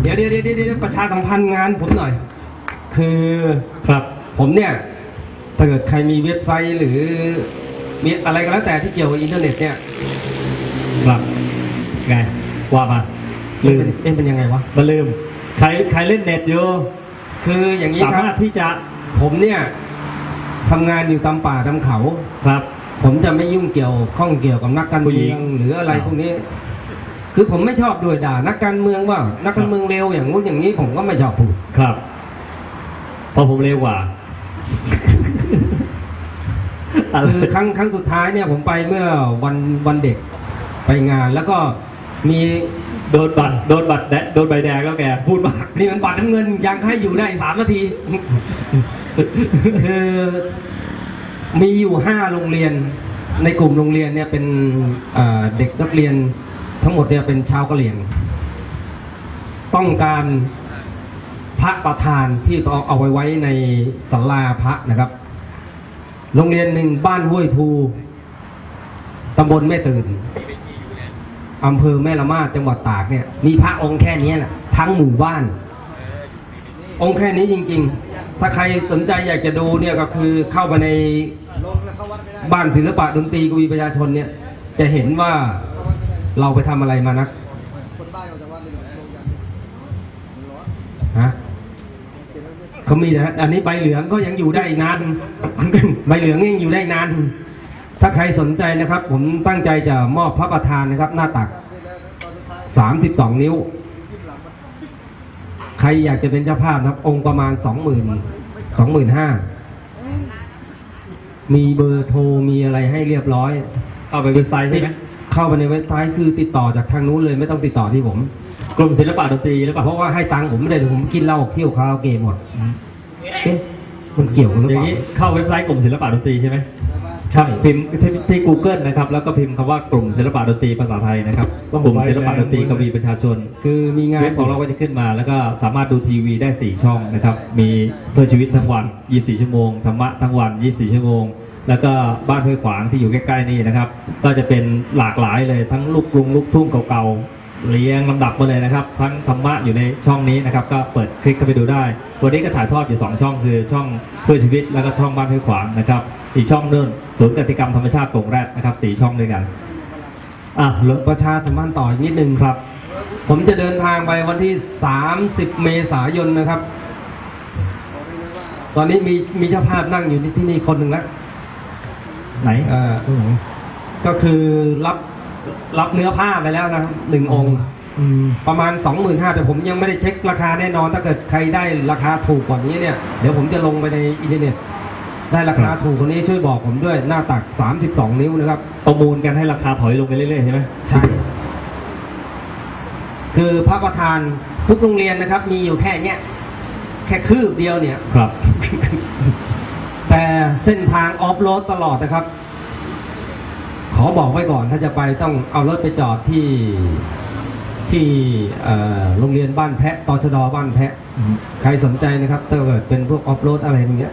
เดี๋ยวเดี๋ยวเดี๋ยวเดี๋ยวประชาสัมพันธ์งานผมหน่อย คือครับผมเนี่ยถ้าเกิดใครมีเว็บไซต์หรือมีอะไรก็แล้วแต่ที่เกี่ยวกับอินเทอร์เน็ตเนี่ยครับไงว่ามาลืมเอ๊ะเป็นยังไงวะมาลืม ใครใครเล่นเน็ตอยู่คืออย่างนี้สาครัมารถบที่จะผมเนี่ยทำงานอยู่ตามป่าตามเขาครับ ผมจะไม่ยุ่งเกี่ยวข้องเกี่ยวกับนักการผู้หญิเมืองงหรืออะไรพวกนี้ คือผมไม่ชอบด้วยด่านักการเมืองว่า นักการเมืองเร็วอย่างงู้นอย่างนี้ผมก็ไม่ชอบพูดครับ เพราะผมเร็วกว่าอะไรคือครั้งครั้งสุดท้ายเนี่ยผมไปเมื่อวันวันเด็กไปงาน แล้วก็มีโดนบัตรโดนบัตรแดงโดนใบแดงแล้วแกพูดมากนี่มันบัตรน้ำเงินยังให้อยู่ได้สามนาทีคือมีอยู่ห้าโรงเรียน ในกลุ่มโรงเรียนเนี่ยเป็นเอ่อเด็กนักเรียน ทั้งหมดเนี่ยเป็นชาวกะเหรี่ยง ต้องการพระประธานที่เอาเอาไว้ไว้ในศาลาพระนะครับ โรงเรียนหนึ่งบ้านห้วยภูตำบลแม่ตื่นอำเภอแม่ละมาดจังหวัดตากเนี่ย มีพระองค์แค่นี้แหละทั้งหมู่บ้าน องค์แค่นี้จริง ๆ ถ้าใครสนใจอยากจะดูเนี่ยก็คือเข้าไปในบ้านศิลปะดนตรีกวีประชาชนเนี่ย จะเห็นว่า เราไปทำอะไรมานักคนใต้ออกจากวัดเลยลงกันร้อนฮะเขามีนะอันนี้ใบเหลืองก็ยังอยู่ได้นานใบเหลืองยังอยู่ได้นาน ถ้าใครสนใจนะครับ ผมตั้งใจจะมอบพระประธานนะครับ หน้าตักสามสิบสองนิ้ว ใครอยากจะเป็นเจ้าภาพนะครับ องค์ประมาณสองหมื่นสองหมื่นห้ามีเบอร์โทรมีอะไรให้เรียบร้อย เข้าไปเว็บไซต์ใช่ไหม เข้าไปในเว็บไซต์คือติดต่อจากทางนู้นเลยไม่ต้องติดต่อที่ผม กลุ่มศิลปะดนตรีหรือเปล่าเพราะว่าให้ตังค์ผมไม่ได้เดี๋ยวผมกินเหล้าเที่ยวคาราโอเกะหมดเอ๊ะมันเกี่ยวกันหรืออเปย่างล่านี้เข้าเว็บไซต์กลุ่มศิลปะดนตรีใช่ไหมใช่พิมพ์ที่ที่ Google นะครับ แล้วก็พิมพ์คำว่ากลุ่มศิลปะดนตรีภาษาไทยนะครับกลุ่มศิลปะดนตรีกวีประชาชน คือมีงานเว็บของเราก็จะขึ้นมาแล้วก็สามารถดูทีวีได้ 4 ช่องนะครับ มีเพื่อชีวิตทั้งวัน 24 ชั่วโมง ธรรมะทั้งวัน 24 ชั่วโมง แล้วก็บ้านห้วยขวางที่อยู่ใกล้ๆนี่นะครับ ก็จะเป็นหลากหลายเลยทั้งลูกกรุงลูกทุ่งเก่าๆเรียงลำดับมาเลยนะครับ ทั้งธรรมะอยู่ในช่องนี้นะครับ ก็เปิดคลิกเข้าไปดูได้ วันนี้ก็ถ่ายทอดอยู่ 2 ช่องคือช่องเพื่อชีวิตแล้วก็ช่องบ้านห้วยขวางนะครับ อีกช่องนึงศูนย์กสิกรรมธรรมชาติโป่งแรดนะครับสี่ช่องด้วยกันอะรถประชาสัมพันธ์ต่ออีกนิดนึงครับ ผมจะเดินทางไปวันที่ 30 เมษายนนะครับ ตอนนี้มีมีเจ้าภาพนั่งอยู่ที่ที่นี่คนหนึ่งแล้ว ไหนเอ่อก็คือรับรับเนื้อผ้าไปแล้วนะครับหนึ่งองค์ อืม ประมาณสองหมื่นห้าแต่ผมยังไม่ได้เช็คราคาแน่นอน ถ้าเกิดใครได้ราคาถูกกว่านี้เนี่ย เดี๋ยวผมจะลงไปในอินเทอร์เน็ต ได้ราคาถูกกว่านี้ช่วยบอกผมด้วยหน้าตัก 32 นิ้วนะครับ ประมูลกันให้ราคาถอยลงไปเรื่อยๆใช่ไหมใช่ คือพระประธานทุกโรงเรียนนะครับ มีอยู่แค่เนี้ย แค่คืบเดียวเนี่ย ครับ แต่เส้นทางออฟโรดตลอดนะครับ ขอบอกไว้ก่อนถ้าจะไปต้องเอารถไปจอดที่ที่เอ่อโรงเรียนบ้านแพะตชดบ้านแพะ ใครสนใจนะครับถ้าเกิดเป็นพวกออฟโรดอะไรอย่างเงี้ย